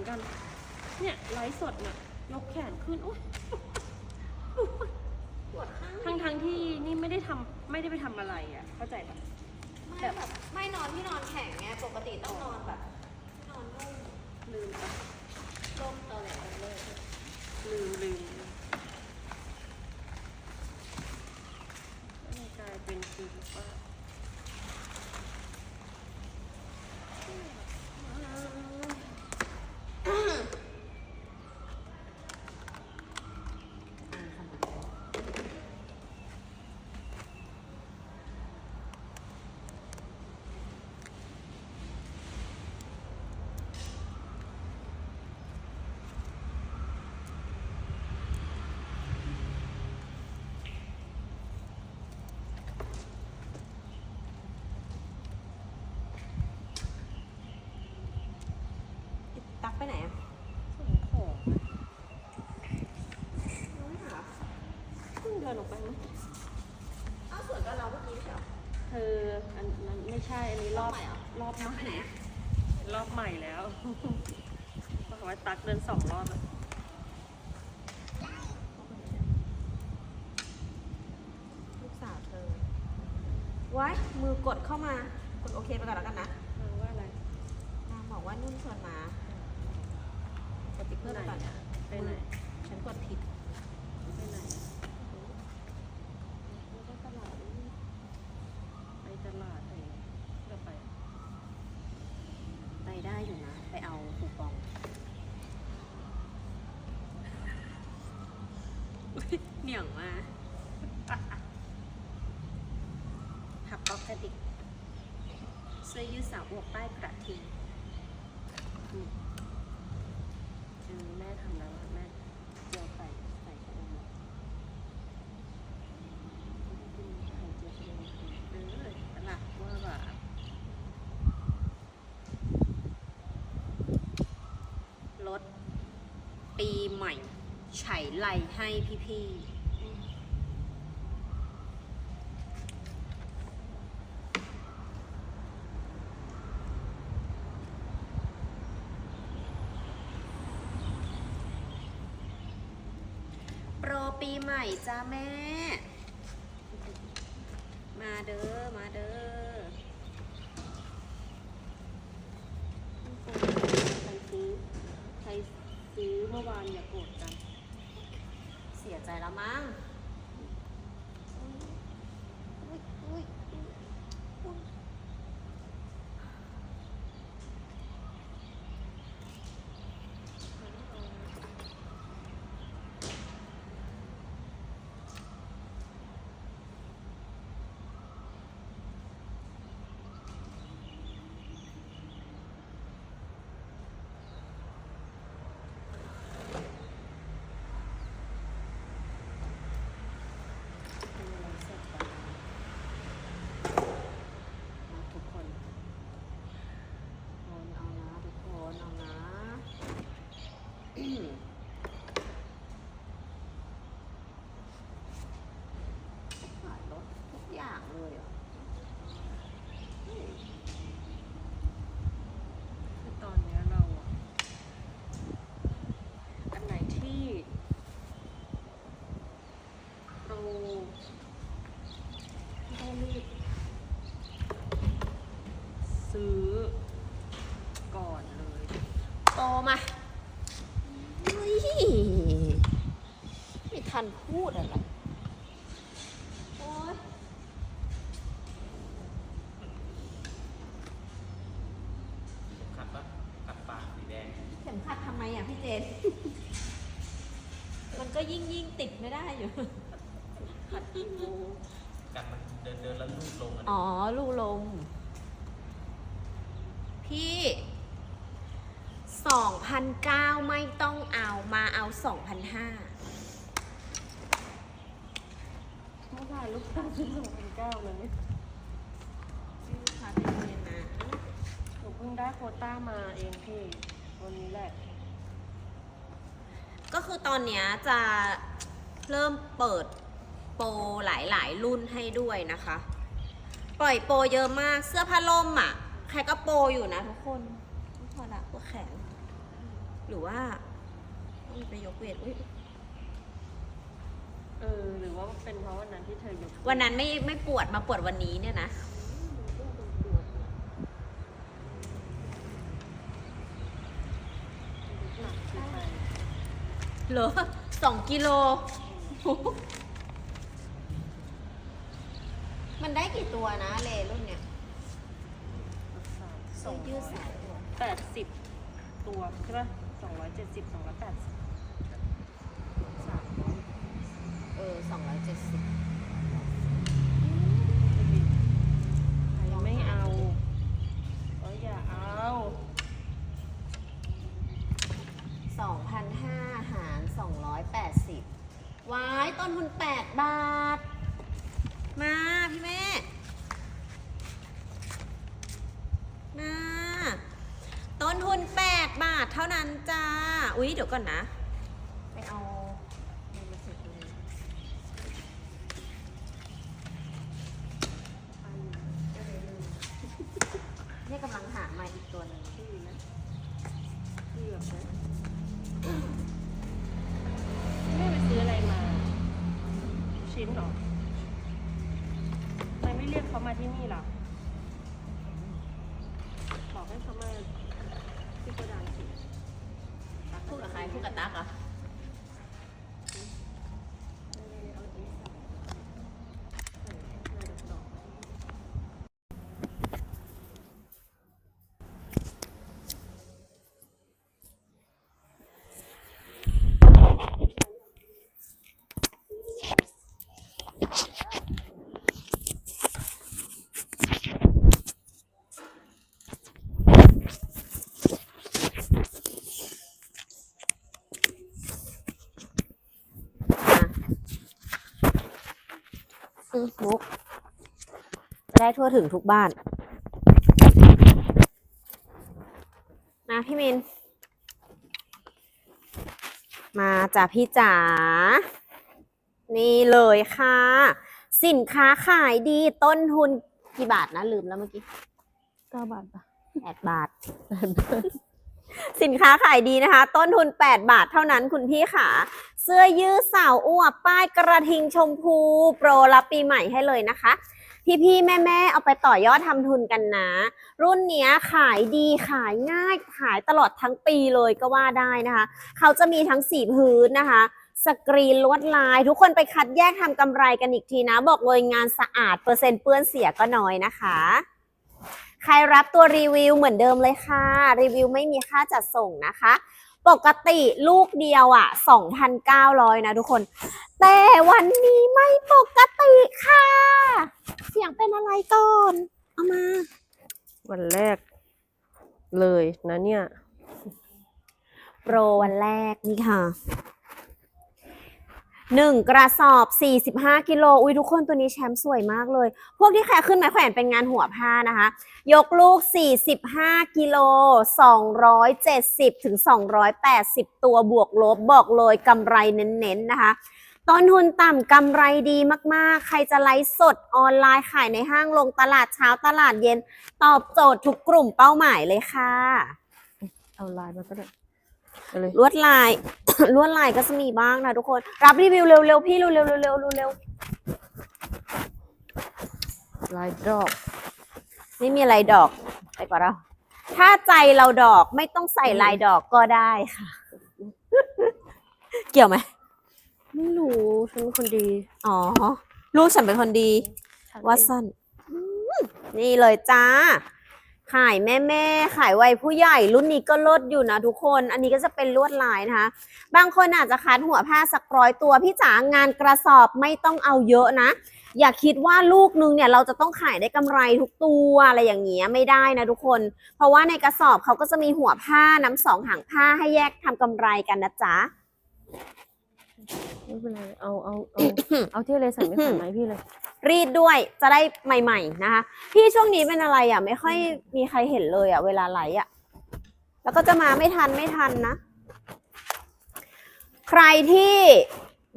อนกัน เนี่ยไลฟ์สดเนี่ยยกแขนขึ้นโอ๊ยปวดข้างทั้งทั้งๆที่นี่ไม่ได้ทำไม่ได้ไปทำอะไรอะ เข้าใจปะ ไม่แบบไม่นอนที่นอนแข็งไงปกติต้องนอนแบบนอนนุ่มลืมปะร่มตอแหลกันเลยลืมลืมแล้วมันกลายเป็นคือแบบว่า ตักไปไหนอะส่งของไม่หาเพิ่งเดินออกไปมั้งอ้าวสวยกับเราเมื่อกี้ไม่ใช่เหรอ เธออันนั้นไม่ใช่อันนี้รอบรอบใหม่เหรอ รอบใหไปไหนม่อะรอบใหม่แล้วบอกว่าตักเดินสองรอบแล้วลูกสาวเธอไว้มือกดเข้ามากดโอเคไปก่อนแล้วกันนะนางว่าอะไร นางบอกว่านุ่นชวนมา กดติ๊กเกอร์ไปก่อนไปไหน ฉันกดผิดไปไหนแล้วก็ตลาดนี่ไปตลาดไหนเราไป ไปได้อยู่นะ ไปเอาคูปองเหนียวมาหับป๊อกกระดิกเสื้อยืดสาวอวกป้ายกระทิง อืมอืมแม่ทำแล้วอะแม่เจียวไข่ใส่ชะอมอะกินไข่เจียวชะอมเออตลาดว่าแบบ รถปีใหม่ ไฉไลให้พี่ๆ โปรปีใหม่จ้าแม่ มาเด้อ มาเด้อ ใครซื้อใครซื้อเมื่อวานอย่าโกรธกัน เสียใจแล้วมั้งมาทุกคนคนเอานะทุกคนเอานะ ขายรถทุกอย่างเลยเหรอะ คือตอนเนี้ยเราอะอันไหนที่เราที่ต้องรีบ ซื้อ ก่อนเลย โตมาเฮ้ยไม่ทันพูดอะไร ห้าเมื่อวานลูกค้าซื้อสองพันเก้าเลยค่ะเป็นเรียนนะหนูเพิ่งได้โควต้ามาเองพี่ วันนี้แหละ ก็คือตอนเนี้ยจะเริ่มเปิดโปรหลายๆ รุ่นให้ด้วยนะคะ ปล่อยโปรเยอะมากเสื้อผ้าล่มอะ ใครก็โปรอยู่นะทุกคนพอละปวดแขนหรือว่าต้อง ไปยกเวทอุ๊ยเออหรือว่าเป็นเพราะวันนั้นที่เธอยกวันนั้นไม่ไม่ปวดมาปวดวันนี้เนี่ยนะ หนักขึ้นไปเหรอสองกิโล มันได้กี่ตัวนะเลรุ่นเนี้ยสองยืดสายตัว แปดสิบตัวใช่ป่ะสองร้อยเจ็ดสิบสองร้อยแปดสิบสาม เออสองร้อยเจ็ดสิบใครไม่เอาก็อย่าเอาสองพันห้าหารสองร้อยแปดสิบวายต้นทุนแปดบาท มาพี่แม่ มา ต้นทุน8บาทเท่านั้นจ้า อุ๊ย เดี๋ยวก่อนนะ อืมมุกจะได้ทั่วถึงทุกบ้าน มาพี่มิน มาจ้ะพี่จ๋า นี่เลยค่ะ สินค้าขายดีต้นทุนกี่บาทนะ ลืมแล้วเมื่อกี้เก้าบาทปะแปดบาท สินค้าขายดีนะคะ ต้นทุน 8 บาทเท่านั้นคุณพี่ค่ะ เสื้อยืดสาวอวบป้ายกระทิงชมพูโปรรับปีใหม่ให้เลยนะคะ พี่ๆ แม่ๆ เอาไปต่อยอดทำทุนกันนะ รุ่นเนี้ยขายดีขายง่ายขายตลอดทั้งปีเลยก็ว่าได้นะคะ เขาจะมีทั้งสีพื้นนะคะสกรีนลวดลาย ทุกคนไปคัดแยกทำกำไรกันอีกทีนะ บอกเลยงานสะอาดเปอร์เซ็นต์เปื้อนเสียก็น้อยนะคะ ใครรับตัวรีวิวเหมือนเดิมเลยค่ะ รีวิวไม่มีค่าจัดส่งนะคะ ปกติลูกเดียวอะ 2,900 นะทุกคน แต่วันนี้ไม่ปกติค่ะ เสียงเป็นอะไรก่อน เอามา วันแรกเลยนะเนี่ย โปรวันแรกนี่ค่ะ หนึ่งกระสอบ 45 กิโล อุ้ยทุกคนตัวนี้แชมป์สวยมากเลย พวกที่แขกขึ้นไม้แขวนเป็นงานหัวผ้านะคะ ยกลูก 45 กิโล 270 ถึง 280 ตัวบวกลบบอกเลยกำไรเน้นๆนะคะต้นทุนต่ำกำไรดีมากๆ ใครจะไลฟ์สดออนไลน์ขายในห้างลงตลาดเช้าตลาดเย็น ตอบโจทย์ทุกกลุ่มเป้าหมายเลยค่ะ เอาลายมาก็ได้เอาเลยลวดลาย ลวดลายก็จะมีบ้างนะทุกคน รับรีวิวเร็วๆพี่เร็วๆเร็วๆเร็วๆเร็วลายดอกๆไม่มีอะไรดอกไปกว่าเรา ถ้าใจเราดอกไม่ต้องใส่ลายดอกก็ได้ค่ะ เกี่ยวไหมไม่รู้ ฉันเป็นคนดี อ๋อ ลูกฉันเป็นคนดีฉันวัดสั้นอืมนี่เลยจ้า ขายแม่แม่ๆขายวัยผู้ใหญ่ รุ่นนี้ก็ลดอยู่นะทุกคน อันนี้ก็จะเป็นลวดลายนะคะ บางคนอาจจะคัดหัวผ้าสักร้อยตัว พี่จ๋างานกระสอบไม่ต้องเอาเยอะนะ อย่าคิดว่าลูกนึงเนี่ยเราจะต้องขายได้กำไรทุกตัวอะไรอย่างเงี้ยไม่ได้นะทุกคน เพราะว่าในกระสอบเขาก็จะมีหัวผ้าน้ำสองหางผ้าให้แยกทำกำไรกันนะจ๊ะ ไม่เป็นไรเอาเอาเอาเอาที่เลยใส่ไม่ผ่านไหมพี่เลย รีดด้วยจะได้ใหม่ ๆ นะคะพี่ช่วงนี้เป็นอะไรอะ ไม่ค่อยมีใครเห็นเลยอะ เวลาไลฟ์อะ แล้วก็จะมาไม่ทันไม่ทันนะ ใครที่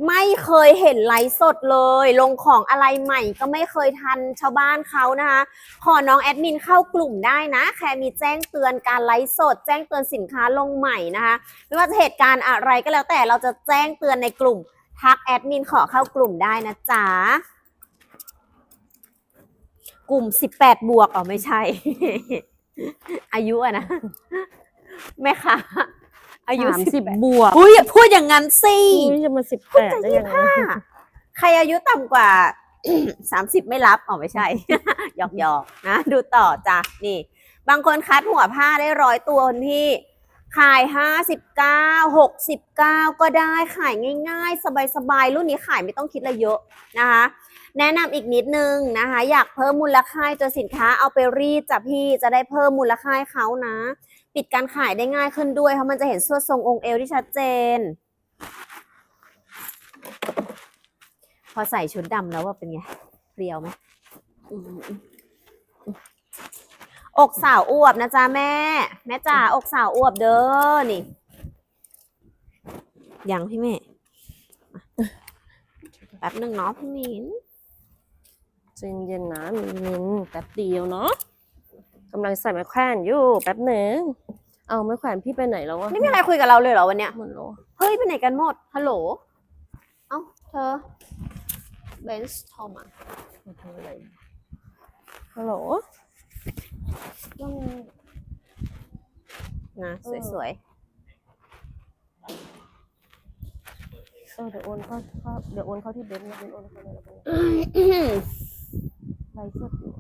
ไม่เคยเห็นไลฟ์สดเลย ลงของอะไรใหม่ก็ไม่เคยทันชาวบ้านเขานะคะ ขอน้องแอดมินเข้ากลุ่มได้นะ แค่มีแจ้งเตือนการไลฟ์สด แจ้งเตือนสินค้าลงใหม่นะคะ ไม่ว่าจะเหตุการณ์อะไรก็แล้วแต่เราจะแจ้งเตือนในกลุ่ม ทักแอดมินขอเข้ากลุ่มได้นะจ๊ะ กลุ่ม 18 บวกอ๋อไม่ใช่ อายุอะนะแม่ค่ะ อายุสามสิบ18บวกอุ้ยอย่าพูดอย่างนั้นสินี่จะมาสิบแปดได้ยังไงค่ะใครอายุต่ำกว่า สามสิบไม่รับอ๋อไม่ใช่ หยอกหยอกๆนะ ดูต่อจ้ะนี่ บางคนคัดหัวผ้าได้ร้อยตัวคนพี่ ขายห้าสิบเก้าหกสิบเก้าก็ได้ขายง่าย ๆ สบายๆ รุ่นนี้ขายไม่ต้องคิดอะไรเยอะนะคะ แนะนำอีกนิดนึงนะคะ อยากเพิ่มมูลค่าให้ตัวสินค้าเอาไปรีดจ้ะพี่จะได้เพิ่มมูลค่าให้เขานะ ปิดการขายได้ง่ายขึ้นด้วยเพราะมันจะเห็นส่วนทรงองค์เอวที่ชัดเจน พอใส่ชุดดำแล้วว่าเป็นไงเรียวไหมอกสาวอวบนะจ๊ะแม่ แม่จ๋าอกสาวอวบเด้อนี่ยังพี่เมย์แป๊บหนึ่งเนาะพี่มินใจเย็นๆนะนมินแป๊บเดียวเนาะกำลังใส่ไม้แขวนอยู่แป๊บหนึ่ง เอาไม้แขวนพี่ไปไหนแล้ววะไม่มีใครคุยกับเราเลยเหรอวันเนี้ยหมดแล้วเฮ้ยไปไหนกันหมดฮัลโหลเอ้าเธอเบนซ์โทรมามาทำอะไรฮัลโหลว่าไงนะเออสวยเออเดี๋ยวโอนเข้าเข้าเดี๋ยวโอนเข้าที่เบนซ์นะเบนซ์โอนเข้าเลยแล้วกันๆไลฟ์สดอยู่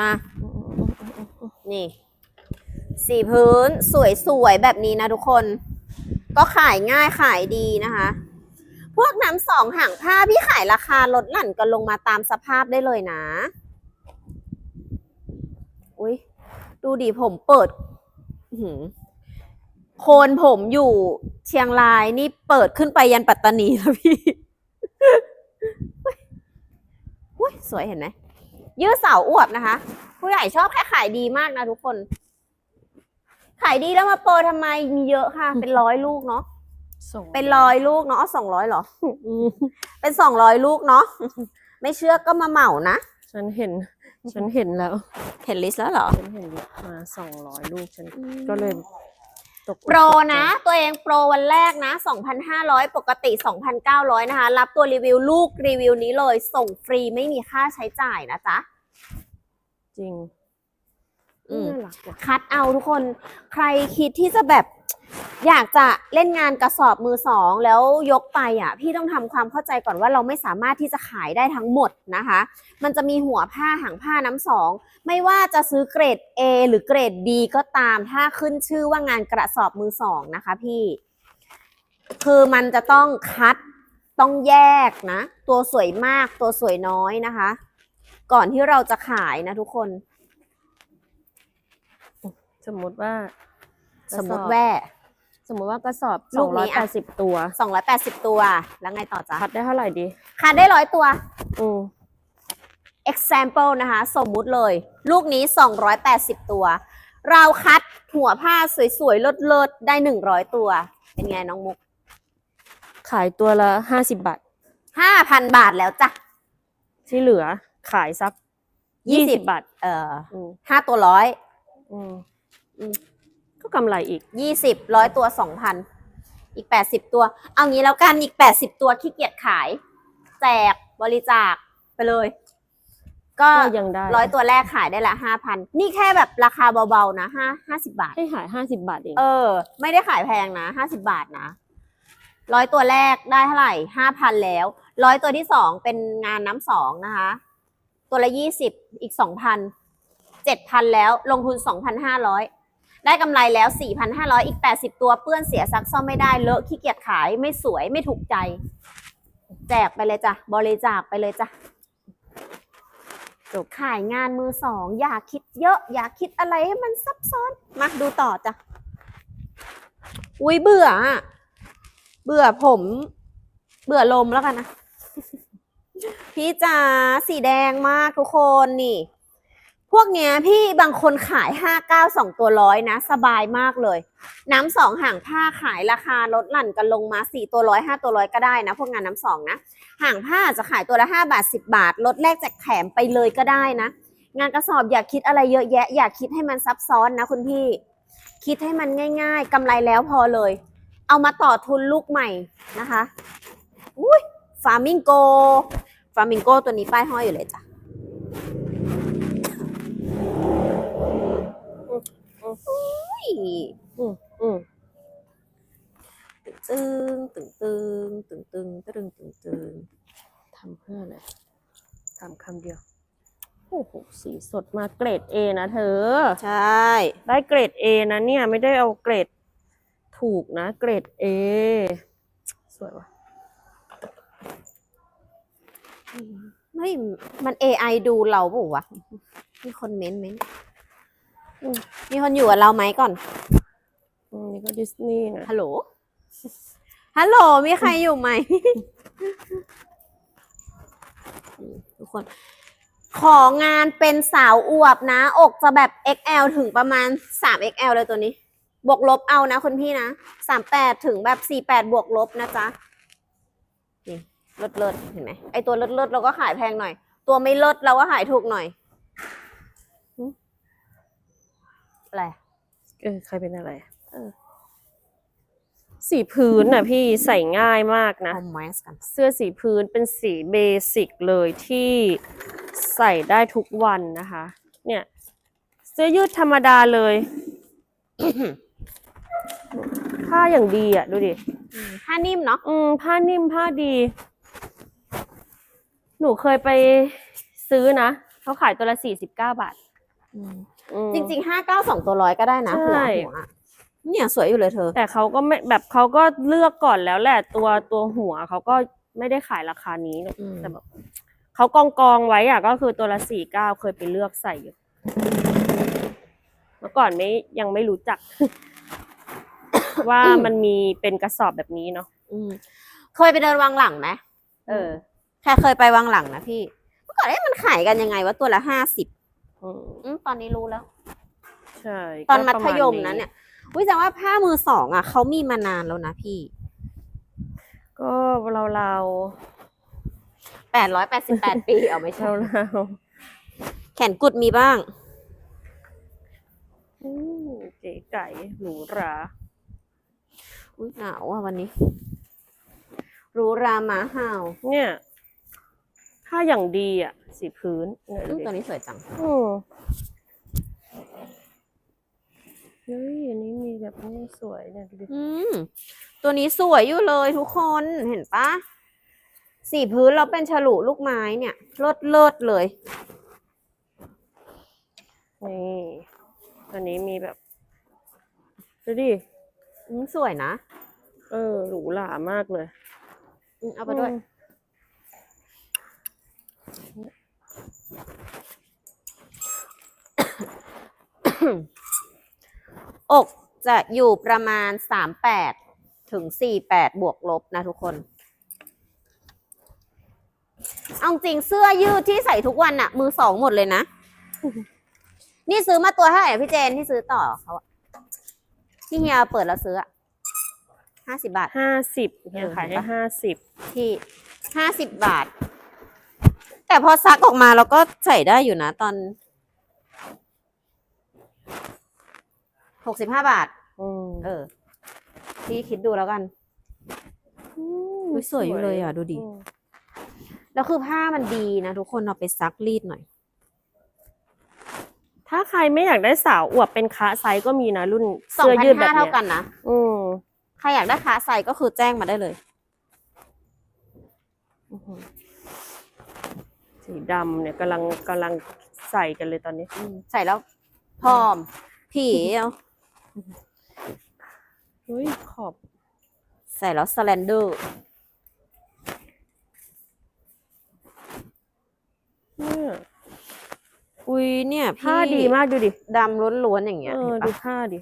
มาอืมอืมอืมอืมอืมนี่ สีพื้นสวยๆ แบบนี้นะทุกคน ก็ขายง่ายขายดีนะคะ พวกน้ำสองห่างผ้าพี่ขายราคาลดหลั่นกันลงมาตามสภาพได้เลยนะ อุ้ยดูดิผมเปิดโคนผมอยู่เชียงรายนี่เปิดขึ้นไปยันปัตตานีแล้วพี่อุ้ยสวยเห็นไหมยืดเสาอวบนะคะ ผู้ใหญ่ชอบแค่ขายดีมากนะทุกคน ขายดีแล้วมาโปรทำไมมีเยอะค่ะ เป็นร้อยลูกเนาะส่งเป็นร้อยลูกเนาะสองร้อยเหรออืมเป็นสองร้อยลูกเนาะไม่เชื่อก็มาเหมานะฉันเห็น ฉันเห็นแล้วเห็นลิสต์แล้วเหรอฉันเห็นมาสองร้อยลูกฉันก็เลยตกโปรนะ ตัวเองโปรวันแรกนะ2,500ปกติ2,900นะคะ รับตัวรีวิวลูกรีวิวนี้เลย ส่งฟรีไม่มีค่าใช้จ่ายนะจ๊ะจริง อืม น่ารักว่ะคัดเอาทุกคนใครคิดที่จะแบบ อยากจะเล่นงานกระสอบมือสอง แล้วยกไปอะ พี่ต้องทำความเข้าใจก่อนว่าเราไม่สามารถที่จะขายได้ทั้งหมดนะคะ มันจะมีหัวผ้าหางผ้าน้ำสอง ไม่ว่าจะซื้อเกรด A หรือเกรด B ก็ตามถ้าขึ้นชื่อว่างานกระสอบมือสองนะคะพี่ คือมันจะต้องคัดต้องแยกนะ ตัวสวยมากตัวสวยน้อยนะคะ ก่อนที่เราจะขายนะทุกคน สมมติว่าสมมติแว่สมมติว่ากระสอบลูสอกงร้นี้อยอะแปดสิบตัว280ตัว แล้วไงต่อจ๊ะคัดได้เท่าไหร่ดี คัดได้ร้อยตัว อืม example นะคะ สมมุติเลย ลูกนี้ 280 ตัว เราคัดหัวผ้าสวยๆ เลิศๆ ได้ 100 ตัว เป็นไงน้องมุก ขายตัวละห้าสิบบาท 5,000 บาทแล้วจ้ะ ที่เหลือขายสักยี่สิบบาท เอ่ออืม5ตัวร้อย อืมอืม ก็กำไรอีก20ร้อยตัว2,000อีก80ตัว เอางี้แล้วกันอีก80ตัวขี้เกียจขาย แจกบริจาคไปเลย ก็ก็ยังได้ร้อยตัวแรกขายได้ละ5,000นี่แค่แบบราคาเบาๆนะ5 50บาท ให้ขายห้าสิบบาทเอง เออ ไม่ได้ขายแพงนะห้าสิบาทนะร้อยตัวแรกได้เท่าไหร่ห้าพันแล้วร้อยตัวที่สองเป็นงานน้ำสองนะคะ ตัวละยี่สิบอีกสองพันเจ็ดพันแล้วลงทุนสองพันห้าร้อย ได้กำไรแล้วสี่พันห้าร้อยอีกแปดสิบตัวเปื้อนเสียซักซ่อมไม่ได้เลอะขี้เกียจขายไม่สวยไม่ถูกใจ แจกไปเลยจ้ะ บริจาคไปเลยจ้ะจบขายงานมือสอง อย่าคิดเยอะ อย่าคิดอะไรให้มันซับซ้อน มาดูต่อจ้ะ อุ้ยเบื่อ เบื่อผม เบื่อลมแล้วกันนะ พี่จ๋าสีแดงมากทุกคนนี่ พวกเนี้ยพี่บางคนขายห้าเก้าสองตัวร้อยนะ สบายมากเลย น้ำสองห่างผ้าขายราคาลดหลั่นกันลงมาสี่ตัวร้อยห้าตัวร้อยก็ได้นะ พวกงานน้ำสองนะ ห่างผ้าจะขายตัวละห้าบาทสิบาท ลดแลกแจกแถมไปเลยก็ได้นะ งานกระสอบอย่าคิดอะไรเยอะแยะ อย่าคิดให้มันซับซ้อนนะคุณพี่ คิดให้มันง่าย ๆกำไรแล้วพอเลย เอามาต่อทุนลูกใหม่นะคะอุ้ยฟาร์มิงโกฟาร์มิงโกตัวนี้ป้ายห้อยอยู่เลยจ้ะ อุ้ยอืมอืมตึงตึงตึงตึงตึงตึงตึงตึงทำเพื่ออะไรทำคำเดียวโอ้โหสีสดมาเกรด A นะเธอ ใช่ ได้เกรด A นะเนี่ย ไม่ได้เอาเกรดถูกนะ เกรด A สวยว่ะไม่มัน AI ดูเราเปล่าวะ มีคนเม้นต์ไหมอื มมีคนอยู่กับเราไหมก่อนอืมนี่ก็ดิสนีย์นะฮัลโหล ฮัลโหล มีใครอยู่ไหมอืมทุกคน ของานเป็นสาวอวบนะ อกจะแบบ XL ถึงประมาณ 3XL เลยตัวนี้ บวกลบเอานะคุณพี่นะ 38 ถึงแบบ 48 บวกลบนะจ๊ะ นี่เลิศเลิศเห็นไหมไอตัวเลิศเลิศเราก็ขายแพงหน่อย ตัวไม่เลิศเราก็ขายถูกหน่อยหึ อะไร เออใครเป็นอะไรเออ สีพื้นน่ะพี่ใส่ง่ายมากนะ เอาแมสกัน เสื้อสีพื้นเป็นสีเบสิกเลยที่ใส่ได้ทุกวันนะคะ เนี่ย เสื้อยืดธรรมดาเลย ผ้าอย่างดีอะ ดูดิอืมผ้านิ่มเนาะ อืม ผ้านิ่มผ้าดี หนูเคยไปซื้อนะ เขาขายตัวละสี่สิบเก้าบาทอืม จริงๆห้าเก้าสองตัวร้อยก็ได้นะหัวใช่หัวอะเนี่ยสวยอยู่เลยเธอ แต่เขาก็ไม่แบบเขาก็เลือกก่อนแล้วแหละตัวตัวหัวเขาก็ไม่ได้ขายราคานี้หรอกอืม แต่แบบเขากองกองๆไว้อะก็คือตัวละสี่เก้าเคยไปเลือกใส่อยู่เมื่อก่อนไม่ยังไม่รู้จัก ว่ามันมีเป็นกระสอบแบบนี้เนาะอืมเคยไปเดินวังหลังไหมเออ แค่เคยไปวังหลังนะพี่เมื่อก่อนเอ๊ะมันขายกันยังไงวะตัวละห้าสิบ อืมตอนนี้รู้แล้ว ใช่ตอนก็มัปธระายมนะเนี่ยวิแต่ว่าผ้ามือสองอะเขามีมานานแล้วนะพี่ ก็เราเราแปดร้อยแปดสิบแปดปีเอาไม่ใช่เราเราแขนกุดมีบ้างอืมเก๋ไก่หรูหราอุ้ยหนาวอะวันนี้รู้รามาห่าว เนี่ยผ้าอย่างดีอะ สีพื้นเนี่ยดูอืมดิตัวนี้สวยจังอืมเฮ้ยอันนี้มีแบบนี้สวยเนี่ยดูดิอืมตัวนี้สวยอยู่เลยทุกคนเห็นปะสีพื้นเราเป็นฉลุลูกไม้เนี่ยเลิศเลิศเลยนี่อันนี้มีแบบดูดิอืมสวยนะเออหรูหรามากเลย อืมเอาไปด้วยอืม อกจะอยู่ประมาณสามแปดถึงสี่แปดบวกลบนะทุกคน เอาจริงเสื้อยืดที่ใส่ทุกวันอะมือสองหมดเลยนะ นี่ซื้อมาตัวเท่าไหร่อะพี่เจนที่ซื้อต่อเขาอะที่เฮียเปิดแล้วซื้ออะห้าสิบบาทห้าสิบเนี่ยเออขายเห็ให้นปะห้าสิบที่ห้าสิบบาท แต่พอซักออกมาเราก็ใส่ได้อยู่นะตอนหกสิบห้าบาท อืมเออพี่คิดดูแล้วกันมอุ๊ยสวยอยู่เลยอะ ดูดิ อืมแล้วคือผ้ามันดีนะทุกคนเอาไปซักรีดหน่อย ถ้าใครไม่อยากได้สาวอวบเป็นคะไซส์ก็มีนะรุ่นสองเสื้อพันยืดแบห้าบเท่าเนี้ยกันนะ อืมใครอยากได้ขาใส่ก็คือแจ้งมาได้เลย อื้อหือ สีดำเนี่ยกำลังกำลังใส่กันเลยตอนนี้อืมใส่แล้วพร้อม ผีเอาเฮ้ยขอบ ใส่แล้วสแลนเดอร์เนี่ยอุ้ยเนี่ยพี่ผ้าดีมากดูดิดำล้วนๆอย่างเงี้ยเออเห็นดูปะผ้าดิ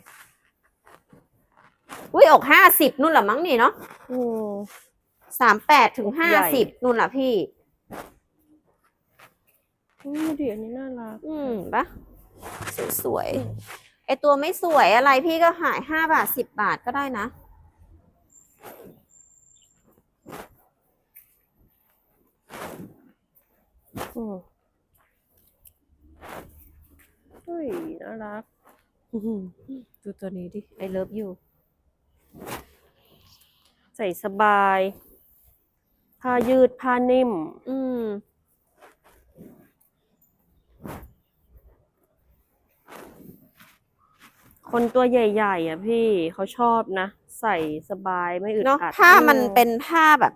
อุ้ยอกห้าสิบนู่นแหละมั้งนี่เนาะอืมสามแปดถึงห้าใหญ่สิบนู่นแหละพี่ ออืมดูดิอันนี้น่ารัก อืมปะสวยๆไอตัวไม่สวยอะไรพี่ก็ขายห้าบาทสิบบาทก็ได้นะ อืมเฮ้ยน่ารักดูตัวนี้ดิไอเลิฟยูใส่สบาย ผ้ายืดผ้านิ่ม อืม คนตัวใหญ่ๆอะพี่เขาชอบนะ ใส่สบายไม่อึดเนาะอัดผ้ามันอืเป็นผ้าแบบ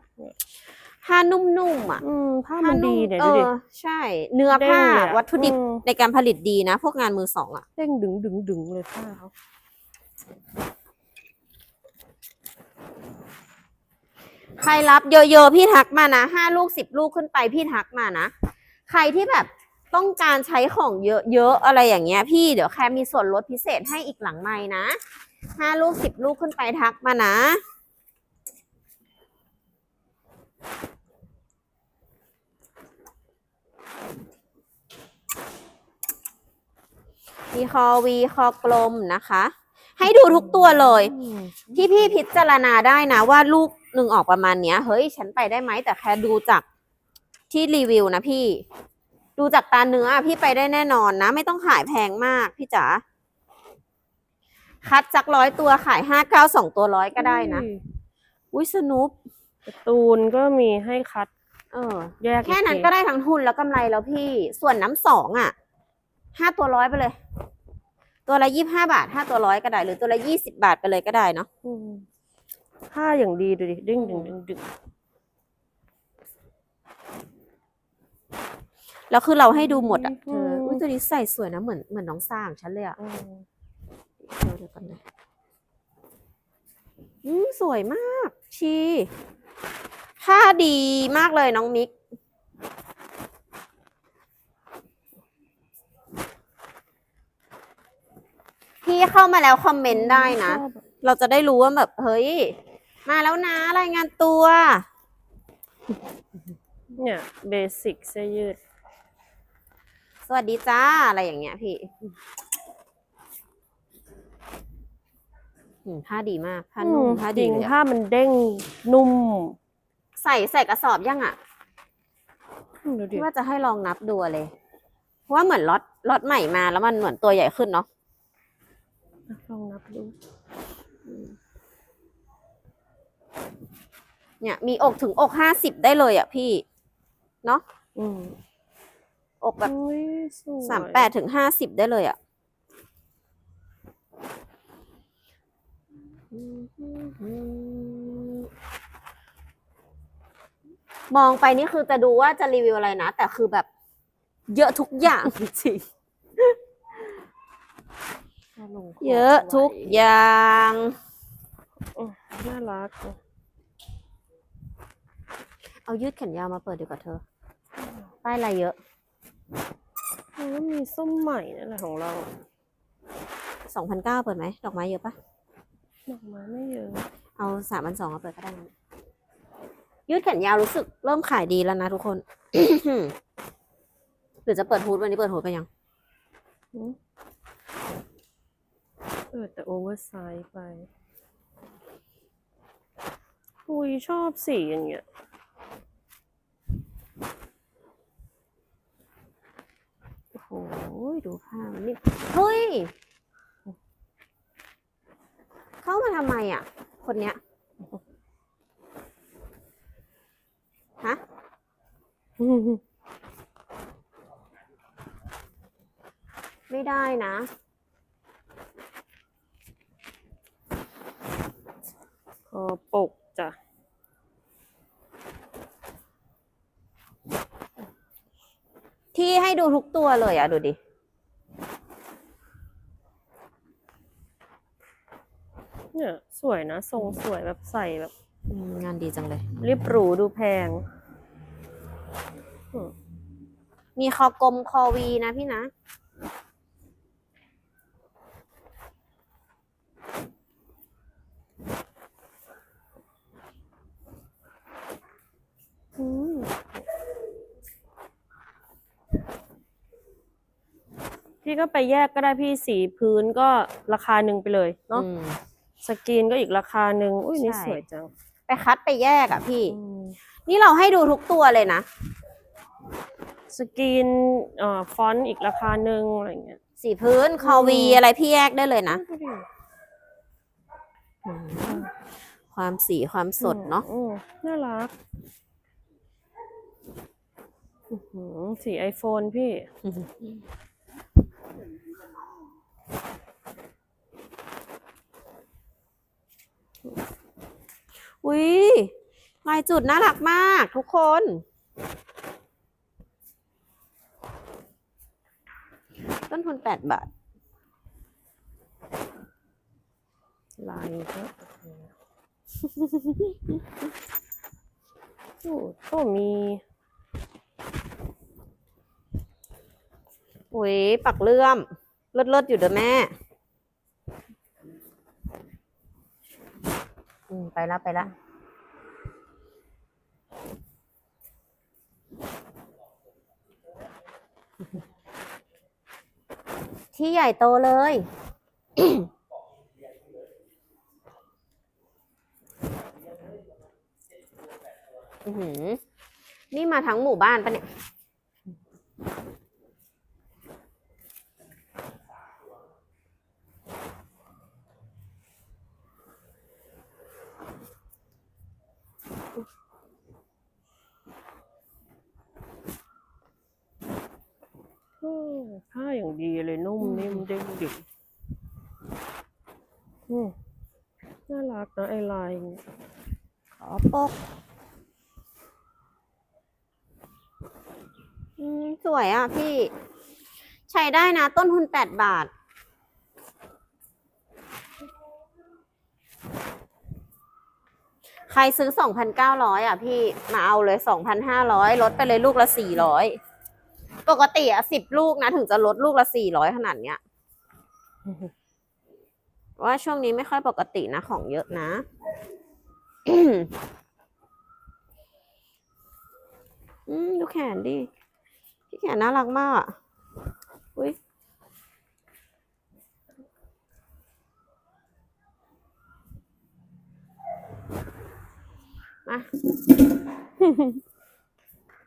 ผ้านุ่มๆอะอืมผ้ามันดีเนี่ยเอดูดิอใช่ เนื้อเด้งผ้าเลยอะวัตถุดิบอืม ในการผลิตดีนะ พวกงานมือสองอะ เด้งดึงดึงดึงเลยผ้าเขาใครรับเยอะๆพี่ทักมานะห้าลูกสิบลูกขึ้นไปพี่ทักมานะ ใครที่แบบ ต้องการใช้ของเยอะๆอะไรอย่างเงี้ยพี่เดี๋ยวแค่มีส่วนลดพิเศษให้อีกหลังไม้นะห้าลูกสิบลูกขึ้นไปทักมานะมีคอวีคอกลมนะคะ ให้ดูทุกตัวเลยที่พี่พิจารณาได้นะว่าลูกหนึ่งออกประมาณเนี้ย เฮ้ย ฉันไปได้ไหมแต่แค่ดูจากที่รีวิวนะพี่ ดูจากตาเนื้ออะพี่ไปได้แน่นอนนะ ไม่ต้องขายแพงมากพี่จ๋าคัดสักร้อยตัวขายห้าเก้าสองตัวร้อยก็ได้นะ อุ้ยอุ้ยสนุปการ์ตูนก็มีให้คัด เออ แยกแค่นั้นอีก็ได้ทั้งทุนแล้วกำไรแล้วพี่ ส่วนน้ำสองอะห้าตัวร้อยไปเลย ตัวละยี่บห้าบาทห้าตัวร้อยก็ได้ หรือตัวละยี่สิบาทไปเลยก็ได้เนาะอืมผ้าอย่างดีดูดิ ดึงดึงดึงดึง แล้วคือเราให้ดูหมดอะเธออุ้ยตัวนี้ใส่สวยนะเหมือนเหมือนน้องสร้างฉันเลยอะอืมเดี๋ยวเดี๋ยวก่อนนะอืมสวยมากชีผ้าดีมากเลยน้องมิก พี่เข้ามาแล้วคอมเมนต์ได้นะชอบอเราจะได้รู้ว่าแบบ เฮ้ย มาแล้วนะ รายงานตัว เนี่ยเบสิกเสื้อยืด สวัสดีจ้า อะไรอย่างเงี้ยพี่อืมผ้าดีมาก ผ้านุ่มอืมผ้าจดีริงเลยอะผ้ามันเด้งนุ่มใส่ใส่กระสอบยังอะ ดูดิพี่ว่าจะให้ลองนับดูเลย เพราะว่าเหมือนล็อตล็อตใหม่มาแล้วมันเหมือนตัวใหญ่ขึ้นเนาะ ลองนับดู เนี่ย มีอกถึงอกห้าสิบได้เลยอะพี่ เนาะอืม อกแบบอุ๊ยสวยสามแปดถึงห้าสิบได้เลยอะมองไปนี่คือจะดูว่าจะรีวิวอะไรนะ แต่คือแบบเยอะทุกอย่างจริงาลงคเยอะทุกอย่างอืมน่ารัก เอายืดแขนยาวมาเปิดดีกว่าเธอ ป้ายอะไรเยอะ แล้วก็มีส้มใหม่นั่นแหละของเราสองพันเก้าเปิดไหมดอกไม้เยอะปะดอกไม้ไม่เยอะ เอาสามพันสองมาเปิดก็ได้นะยืดแขนยาวรู้สึกเริ่มขายดีแล้วนะทุกคน หรือจะเปิดฮูดวันนี้เปิดฮูดไปยังอืมเออแต่โอเวอร์ไซส์ไป อุ้ยชอบสีอย่างเงี้ย โอ้โห ดูผ้ามันนี่เฮ้ย เข้ามาทำไมอะ คนเนี้ย ฮะ ไม่ได้นะคอปกจ้ะที่ให้ดูทุกตัวเลยอะ ดูดิ เนี่ย สวยนะ ทรงสวยแบบใส่แบบอืมงานดีจังเลย เรียบหรูดูแพงอืมมีคอกลมคอวีนะพี่นะ อืมพี่ก็ไปแยกก็ได้พี่สีพื้นก็ราคาหนึ่งไปเลยเนาะ อืม สกรีนก็อีกราคาหนึ่งอุ้ยนี่ใช่ สวยจังไปคัดไปแยกอะพี่อืมนี่เราให้ดูทุกตัวเลยนะ สกรีนเอ่อฟอนต์อีกราคาหนึ่งอะไรเงี้ย สีพื้นคอวีอืม อะไรพี่แยกได้เลยนะ ดูดิความสีความสดเนาะอืมน่ารักอื้อหือสีไอโฟนพี่ อุ้ยลายจุดน่ารักมากทุกคน ต้นทุนแปดบาท ลายก็โอ้มีอุ้ยปักเลื่อมเลิศเลิศๆอยู่เด้อแม่ อืมไปแล้วไปแล้วที่ใหญ่โตเลยอือหือนี่มาทั้งหมู่บ้านปะเนี่ย โอ้ ผ้าอย่างดีเลยนุ่มนิ่มเด้งดึงอืมน่ารักนะไอลายเนี่ยขอปกอืมสวยอะพี่ ใช้ได้นะต้นทุนแปดบาท ใครซื้อสองพันเก้าร้อยอะพี่ มาเอาเลยสองพันห้าร้อยลดไปเลยลูกละสี่ร้อย ปกติอะสิบลูกนะ ถึงจะลดลูกละสี่ร้อยขนาดเนี้ยว่าช่วงนี้ไม่ค่อยปกตินะ ของเยอะนะอืมดูแขนดิพี่แขนน่ารักมากอะอุ้ยมา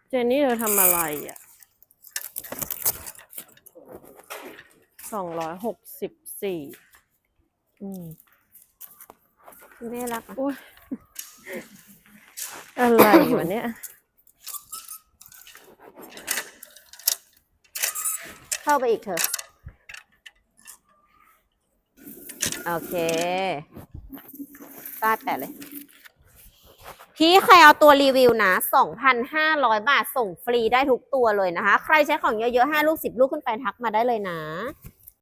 เจนนี่เธอทำอะไรอะ สองร้อยหกสิบสี่อืมไม่รักอะอุ้ยอะไรวะเนี่ย เข้าไปอีกเถอะ โอเคตาแปะเลย พี่ใครเอาตัวรีวิวนะ 2,500 บาทส่งฟรีได้ทุกตัวเลยนะคะ ใครใช้ของเยอะๆ 5 ลูก 10 ลูกขึ้นไปทักมาได้เลยนะ